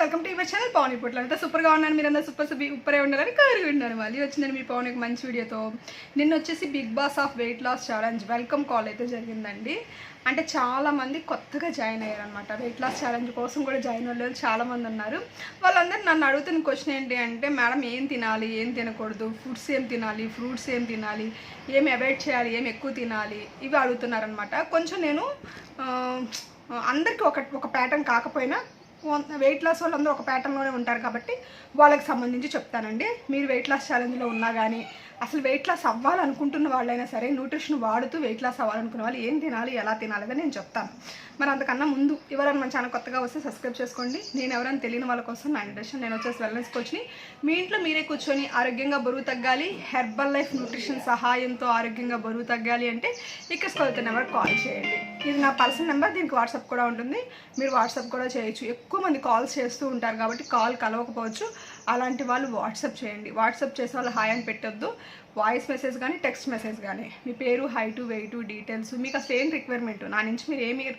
Welcome to your channel Pavan ఇప్పుడు అంతా సూపర్గా ఉన్నాను మీరు అందరూ సూపర్ సూపర్ ఉప్పరే ఉండాలని కోరి ఉన్నారు మళ్ళీ వచ్చిందని మీ పవన్ ఒక మంచి వీడియోతో నిన్న వచ్చేసి big boss of weight loss challenge welcome call అయితే జరిగిందండి. అంటే చాలామంది కొత్తగా జాయిన్ అయ్యారు అనమాట వెయిట్ లాస్ ఛాలెంజ్ కోసం కూడా జాయిన్ అవ్వలేదు చాలామంది ఉన్నారు. వాళ్ళందరూ నన్ను అడుగుతున్న క్వశ్చన్ ఏంటి అంటే మేడం ఏం తినాలి? ఏం తినకూడదు? ఫుడ్స్ ఏం తినాలి? ఫ్రూట్స్ ఏం తినాలి? ఏం అవాయిడ్ చేయాలి? ఏం ఎక్కువ తినాలి? ఇవి అడుగుతున్నారనమాట కొంచెం నేను అందరికీ ఒక ఒక ప్యాటర్న్ కాకపోయినా వెయిట్ లాస్ వాళ్ళందరూ ఒక ప్యాటర్న్లోనే ఉంటారు కాబట్టి వాళ్ళకి సంబంధించి చెప్తానండి. మీరు వెయిట్ లాస్ ఛాలెంజ్లో ఉన్నా కానీ అసలు వెయిట్ లాస్ అవ్వాలనుకుంటున్న వాళ్ళైనా సరే న్యూట్రిషన్ వాడుతూ వెయిట్ లాస్ అవ్వాలనుకున్న వాళ్ళు ఏం తినాలి ఎలా తినాలి అని నేను చెప్తాను. మరి అంతకన్నా ముందు ఎవరైనా మన ఛానల్ కొత్తగా వస్తే సబ్స్క్రైబ్ చేసుకోండి. నేను ఎవరైనా తెలియని వాళ్ళ కోసం నా ఇంట్రెషన్ నేను వచ్చేసి వెల్నెస్ కోచ్ని మీ ఇంట్లో మీరే కూర్చొని ఆరోగ్యంగా బరువు తగ్గాలి హెర్బల్ లైఫ్ న్యూట్రిషన్ సహాయంతో ఆరోగ్యంగా బరువు తగ్గాలి అంటే ఇక్కడ స్కూల్తో నెంబర్ కాల్ చేయండి. ఇది నా పర్సనల్ నెంబర్ దీనికి వాట్సాప్ కూడా ఉంటుంది. మీరు వాట్సాప్ కూడా చేయొచ్చు. ఎక్కువ మంది కాల్స్ చేస్తూ ఉంటారు కాబట్టి కాల్ కలవకపోవచ్చు. అలాంటి వాళ్ళు వాట్సాప్ చేయండి. వాట్సాప్ చేసే వాళ్ళు హాయ్ అని పెట్టొద్దు. వాయిస్ మెసేజ్ కానీ టెక్స్ట్ మెసేజ్ కానీ మీ పేరు హైటు వెయిట్ డీటెయిల్స్. మీకు అసలు ఏం రిక్వైర్మెంట్. నా నుంచి మీరు ఏమి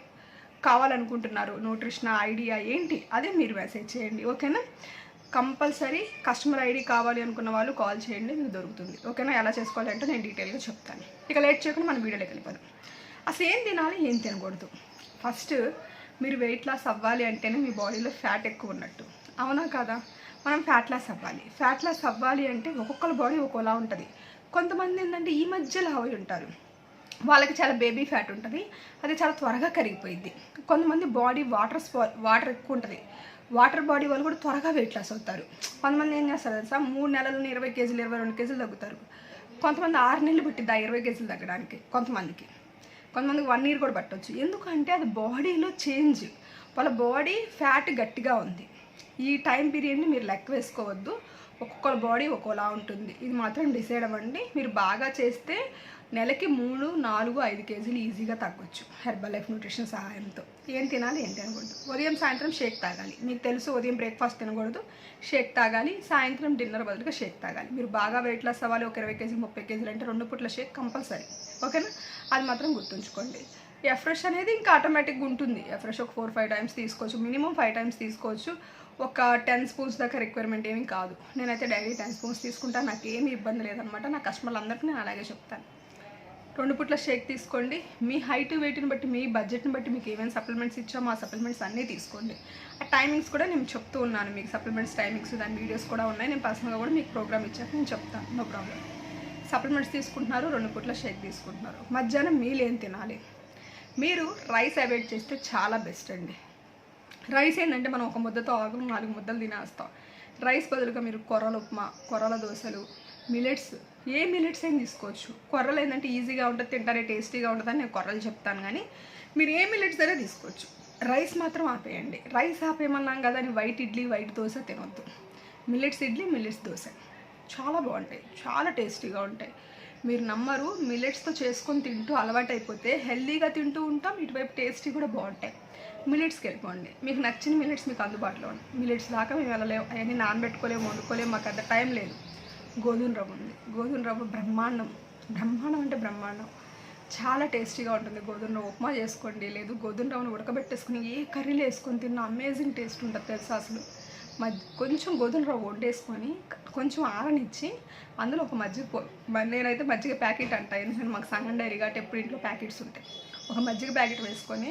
కావాలనుకుంటున్నారు? న్యూట్రిషన్ ఐడియా ఏంటి? అదే మీరు మెసేజ్ చేయండి. ఓకేనా? కంపల్సరీ కస్టమర్ ఐడి కావాలి అనుకున్న వాళ్ళు కాల్ చేయండి. మీకు దొరుకుతుంది. ఓకేనా? ఎలా చేసుకోవాలంటే నేను డీటెయిల్గా చెప్తాను. ఇక లేట్ చేయకుండా మన వీడియోలోకి వెళ్ళిపోదాం. అసలు ఏం తినాలి ఏం తినకూడదు. ఫస్ట్ మీరు వెయిట్ లాస్ అవ్వాలి అంటేనే మీ బాడీలో ఫ్యాట్ ఎక్కువ ఉన్నట్టు. అవునా కదా? మనం ఫ్యాట్ లాస్ అవ్వాలి. ఫ్యాట్ లాస్ అవ్వాలి అంటే ఒక్కొక్కరి బాడీ ఒక్కోలా ఉంటుంది. కొంతమంది ఏంటంటే ఈ మధ్యలో అవి అయి ఉంటారు. వాళ్ళకి చాలా బేబీ ఫ్యాట్ ఉంటుంది. అది చాలా త్వరగా కరిగిపోయింది కొంతమంది బాడీ వాటర్ స్పా వాటర్ ఎక్కువ ఉంటుంది. వాటర్ బాడీ వాళ్ళు కూడా త్వరగా వెయిట్ లాస్ అవుతారు. కొంతమంది ఏం చేస్తారు తెలుసా? మూడు నెలలను ఇరవై కేజీలు ఇరవై రెండు కేజీలు తగ్గుతారు. కొంతమంది ఆరు నెలలు పట్టిద్ది ఆ ఇరవై కేజీలు తగ్గడానికి? కొంతమందికి. కొంతమందికి వన్ ఇయర్ కూడా పట్టవచ్చు ఎందుకంటే అది బాడీలో చేంజ్ వాళ్ళ బాడీ ఫ్యాట్ గట్టిగా ఉంది. ఈ టైం పీరియడ్ని మీరు లెక్క వేసుకోవద్దు. ఒక్కొక్కరి బాడీ ఒక్కోలా ఉంటుంది. ఇది మాత్రం డిసైడ్ అవ్వండి. మీరు బాగా చేస్తే నెలకి మూడు నాలుగు ఐదు కేజీలు ఈజీగా తగ్గొచ్చు హెర్బల్ లైఫ్ న్యూట్రిషన్ సహాయంతో. ఏం తినాలి ఏం తినకూడదు. ఉదయం సాయంత్రం షేక్ తాగాలి. మీకు తెలుసు ఉదయం బ్రేక్ఫాస్ట్ తినకూడదు. షేక్ తాగాలి. సాయంత్రం డిన్నర్ బదులుగా షేక్ తాగాలి. మీరు బాగా వెయిట్ లాస్ అవ్వాలి. ఒక ఇరవై కేజీ ముప్పై కేజీలు అంటే రెండు పుట్ల షేక్ కంపల్సరీ. ఓకేనా? అది మాత్రం గుర్తుంచుకోండి. ఎఫ్రెష్ అనేది ఇంకా ఆటోమేటిక్గా ఉంటుంది. ఎఫ్రెష్ ఒక ఫోర్ ఫైవ్ టైమ్స్ తీసుకోవచ్చు. మినిమం ఫైవ్ టైమ్స్ తీసుకోవచ్చు. ఒక టెన్ స్పూన్స్ దాకా రిక్వైర్మెంట్ ఏమీ కాదు. నేనైతే డైలీ టెన్ స్పూన్స్ తీసుకుంటాను. నాకు ఏమీ ఇబ్బంది లేదనమాట నా కస్టమర్లందరికీ నేను అలాగే చెప్తాను. రెండు పుట్ల షేక్ తీసుకోండి. మీ హైట్ వెయిట్ని బట్టి మీ బడ్జెట్ని బట్టి మీకు ఏమైనా సప్లిమెంట్స్ ఇచ్చామో ఆ సప్లిమెంట్స్ అన్నీ తీసుకోండి. ఆ టైమింగ్స్ కూడా నేను చెప్తూ ఉన్నాను. మీకు సప్లిమెంట్స్ టైమింగ్స్ దాని వీడియోస్ కూడా ఉన్నాయి. నేను పర్సనల్గా కూడా మీకు ప్రోగ్రామ్ ఇచ్చాక నేను చెప్తాను. నో ప్రాబ్లం సప్లిమెంట్స్ తీసుకుంటున్నారు రెండు పుట్ల షేక్ తీసుకుంటున్నారు. మధ్యాహ్నం మీల్ ఏం తినాలి? మీరు రైస్ అవాయిడ్ చేస్తే చాలా బెస్ట్ అండి. రైస్ ఏంటంటే మనం ఒక ముద్దతో ఆగం నాలుగు ముద్దలు తినేస్తాం. రైస్ బదులుగా మీరు కొర్రల ఉప్మా కొర్రల దోశలు మిలెట్స్ ఏ మిలెట్స్ అయినా తీసుకోవచ్చు. కొర్రలు ఏంటంటే ఈజీగా ఉంటుంది తింటారే టేస్టీగా ఉంటుందని నేను కొర్రలు చెప్తాను కానీ మీరు ఏ మిలెట్స్ అయినా తీసుకోవచ్చు. రైస్ మాత్రం ఆపేయండి. రైస్ ఆపేయమన్నాం కదా అని వైట్ ఇడ్లీ వైట్ దోశ తినొద్దు. Millets idli millets dosa. చాలా బాగుంటాయి. చాలా టేస్టీగా ఉంటాయి. మీరు నమ్మరు మిలెట్స్తో చేసుకొని తింటూ అలవాటు అయిపోతే హెల్దీగా తింటూ ఉంటాం ఇటువైపు టేస్టీ కూడా బాగుంటాయి. మిలెట్స్కి వెళ్ళిపోండి. మీకు నచ్చిన మిలెట్స్ మీకు అందుబాటులో ఉన్నాయి. మిలెట్స్ దాకా మేము వెళ్ళలేము. అవన్నీ నానబెట్టుకోలేము వండుకోలేము మాకు అంత టైం లేదు. గోధుమ రవ్వ ఉంది. గోధుమ రవ్వ బ్రహ్మాండం. బ్రహ్మాండం అంటే బ్రహ్మాండం. చాలా టేస్టీగా ఉంటుంది. గోధుమ రవ్వ ఉప్మా చేసుకోండి. లేదు గోధుమ రవ్వను ఉడకబెట్టేసుకుని ఏ కర్రీలో వేసుకొని తిన్నా అమేజింగ్ టేస్ట్ ఉంటుంది తెలుసా అసలు. మధ్య కొంచెం గోధుమ రవ్వ వండేసుకొని కొంచెం ఆరనిచ్చి అందులో ఒక మజ్జిగ నేనైతే మజ్జిగ ప్యాకెట్ అంట. ఎందుకంటే మాకు సంగం డైరీ కాబట్టి ఎప్పుడు ఇంట్లో ప్యాకెట్స్ ఉంటాయి. ఒక మజ్జిగ ప్యాకెట్ వేసుకొని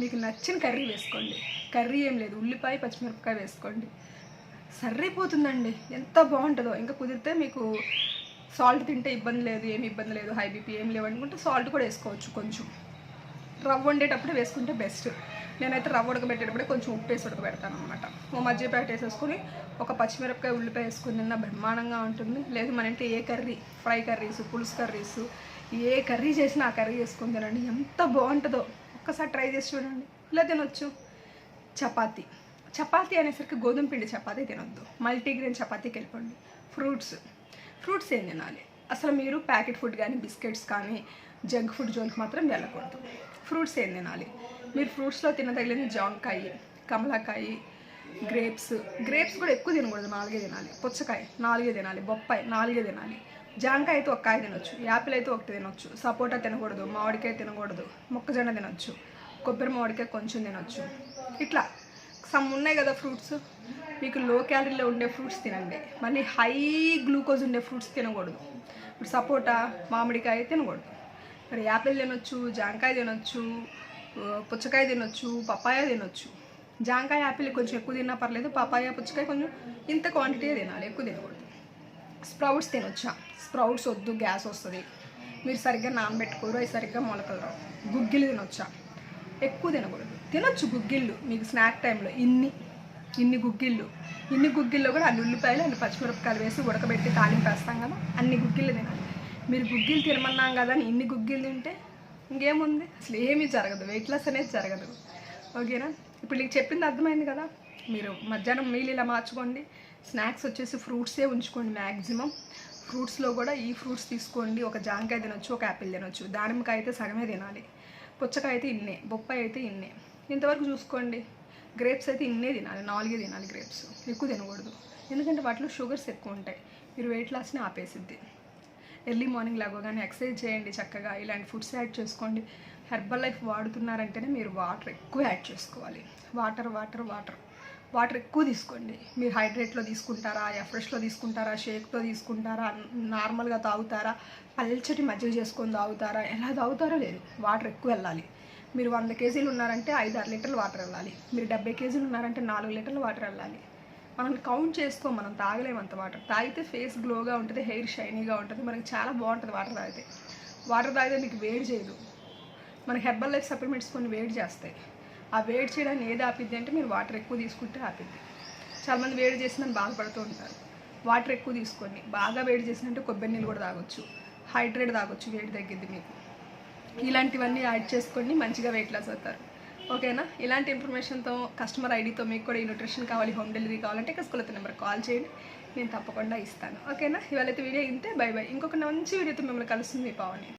మీకు నచ్చిన కర్రీ వేసుకోండి. కర్రీ ఏం లేదు. ఉల్లిపాయ పచ్చిమిరపకాయ వేసుకోండి. సర్రిపోతుందండి ఎంత బాగుంటుందో. ఇంకా కుదిరితే మీకు సాల్ట్ తింటే ఇబ్బంది లేదు ఏమి ఇబ్బంది లేదు. హై బీపీ ఏం లేవు అనుకుంటే సాల్ట్ కూడా వేసుకోవచ్చు కొంచెం. రవ్వ వండేటప్పుడు వేసుకుంటే బెస్ట్ నేనైతే రవ్వ ఉడకబెట్టేటప్పుడే కొంచెం ఉప్పు వేసి ఉడకబెడతాను అనమాట ఓ మధ్య ప్యాకెట్ వేసేసుకుని ఒక పచ్చిమిరపకాయ ఉల్లిపాయ వేసుకుని తిన్న బ్రహ్మాండంగా ఉంటుంది. లేదు మన ఇంట్లో ఏ కర్రీ ఫ్రై కర్రీస్ పులుసు కర్రీస్ ఏ కర్రీ చేసినా ఆ కర్రీ చేసుకుని తినండి. ఎంత బాగుంటుందో. ఒక్కసారి ట్రై చేసి చూడండి. ఇలా తినొచ్చు. చపాతీ. చపాతీ అనేసరికి గోధుమ పిండి చపాతీ తినొద్దు. మల్టీగ్రెయిన్ చపాతీకి వెళ్ళిపోండి. ఫ్రూట్స్. ఫ్రూట్స్ ఏం తినాలి? అసలు మీరు ప్యాకెట్ ఫుడ్ కానీ బిస్కెట్స్ కానీ జంక్ ఫుడ్ జోన్కి మాత్రం వెళ్ళకూడదు. ఫ్రూట్స్ ఏం తినాలి? మీరు ఫ్రూట్స్లో తినదగిన జాంకాయ కమలాకాయ గ్రేప్స్. గ్రేప్స్ కూడా ఎక్కువ తినకూడదు నాలుగే తినాలి. పుచ్చకాయ నాలుగే తినాలి. బొప్పాయి నాలుగే తినాలి. జాంకాయ అయితే ఒక కాయ తినొచ్చు. యాపిల్ అయితే ఒకటి తినొచ్చు. సపోటా తినకూడదు మామిడికాయ తినకూడదు మొక్కజొన్న తినొచ్చు కొబ్బరి మామిడికాయ కొంచెం తినొచ్చు. ఇట్లా. సమ్ ఉన్నాయి కదా ఫ్రూట్స్. మీకు లో క్యాలరీలో ఉండే ఫ్రూట్స్ తినండి. మళ్ళీ హై గ్లూకోజ్ ఉండే ఫ్రూట్స్ తినకూడదు. ఇప్పుడు సపోటా మామిడికాయ తినకూడదు. మరి యాపిల్ తినొచ్చు జాంకాయ తినొచ్చు పుచ్చకాయ తినొచ్చు పప్పాయ తినొచ్చు. జాంకాయ యాపిల్ కొంచెం ఎక్కువ తిన్నా పర్లేదు పపాయ పుచ్చకాయ కొంచెం ఇంత క్వాంటిటీ తినాలి ఎక్కువ తినకూడదు. స్ప్రౌట్స్ తినొచ్చా? స్ప్రౌట్స్ వద్దు గ్యాస్ వస్తుంది. మీరు సరిగ్గా నానబెట్టుకోరు అవి సరిగ్గా మొలకలు రావు. గుగ్గిలు తినొచ్చా? ఎక్కువ తినకూడదు. తినొచ్చు గుగ్గిళ్ళు మీకు స్నాక్ టైంలో ఇన్ని ఇన్ని గుగ్గిళ్ళు. ఇన్ని గుగ్గిల్లో కూడా అన్ని ఉల్లిపాయలు అన్ని పచ్చిమిరపకాయలు వేసి ఉడకబెట్టి తాలింపు వేస్తాం కదా అన్ని గుగ్గిళ్ళు తినాలి. మీరు గుగ్గిలు తినమన్నాం కదా అని ఇన్ని గుగ్గిలు తింటే ఇంకేముంది? అసలు ఏమీ జరగదు. వెయిట్ లాస్ అనేది జరగదు. ఓకేనా? ఇప్పుడు నీకు చెప్పింది అర్థమైంది కదా? మీరు మధ్యాహ్నం మీల్ ఇలా మార్చుకోండి. స్నాక్స్ వచ్చేసి ఫ్రూట్సే ఉంచుకోండి మ్యాక్సిమం ఫ్రూట్స్లో కూడా ఈ ఫ్రూట్స్ తీసుకోండి. ఒక జాంకాయ తినొచ్చు ఒక యాపిల్ తినొచ్చు. దానిమ్మకాయ అయితే సగమే తినాలి. పుచ్చకాయ అయితే ఇన్నే. బొప్పాయి అయితే ఇన్నే. ఇంతవరకు చూసుకోండి. గ్రేప్స్ అయితే ఇన్నే తినాలి. నాలుగే తినాలి గ్రేప్స్ ఎక్కువ తినకూడదు. ఎందుకంటే వాటిలో షుగర్స్ ఎక్కువ ఉంటాయి. మీరు వెయిట్ లాస్ని ఆపేసిద్ది. ఎర్లీ మార్నింగ్ లేవగానే ఎక్సర్సైజ్ చేయండి చక్కగా. ఇలాంటి ఫుడ్స్ యాడ్ చేసుకోండి. హెర్బల్ లైఫ్ వాడుతున్నారంటేనే మీరు వాటర్ ఎక్కువ యాడ్ చేసుకోవాలి. Water water water. వాటర్ ఎక్కువ తీసుకోండి. మీరు హైడ్రేట్లో తీసుకుంటారా ఎఫ్రెష్లో తీసుకుంటారా షేక్తో తీసుకుంటారా నార్మల్గా తాగుతారా పల్చటి మజ్జిగ చేసుకొని తాగుతారా ఎలా తాగుతారో లేదు. వాటర్ ఎక్కువ వెళ్ళాలి. మీరు వంద కేజీలు ఉన్నారంటే ఐదు ఆరు లీటర్లు వాటర్ వెళ్ళాలి. మీరు డెబ్బై కేజీలు ఉన్నారంటే నాలుగు లీటర్లు వాటర్ వెళ్ళాలి. మనం కౌంట్ చేసుకో మనం తాగలేము అంత వాటర్ తాగితే ఫేస్ గ్లోగా ఉంటుంది హెయిర్ షైనీగా ఉంటుంది మనకి చాలా బాగుంటుంది వాటర్ తాగితే. వాటర్ తాగితే నీకు వేడి చేయదు. మనకి హెర్బల్ లైఫ్ సప్లిమెంట్స్ కొన్ని వేడి చేస్తాయి. ఆ వేడి చేయడానికి ఏది ఆపిద్ది అంటే మీరు వాటర్ ఎక్కువ తీసుకుంటే ఆపిద్ది. చాలామంది వేడి చేసిందని బాధపడుతూ ఉంటారు. వాటర్ ఎక్కువ తీసుకోండి. బాగా వేడి చేసినట్టు కొబ్బరి నీళ్ళు కూడా తాగొచ్చు. హైడ్రేట్ తాగొచ్చు వేడి తగ్గిద్ది మీకు. ఇలాంటివన్నీ యాడ్ చేసుకోండి మంచిగా వెయిట్ లాస్ అవుతారు. ఓకేనా? ఇలాంటి ఇన్ఫర్మేషన్తో కస్టమర్ ఐడితో మీకు కూడా ఈ న్యూట్రిషన్ కావాలి హోమ్ డెలివరీ కావాలంటే కస్కులతో నెంబర్ కాల్ చేయండి. నేను తప్పకుండా ఇస్తాను. ఓకేనా? ఇవాళ వీడియో ఇంతే. బై బై ఇంకొక మంచి వీడియోతో మిమ్మల్ని కలుస్తుంది పావని.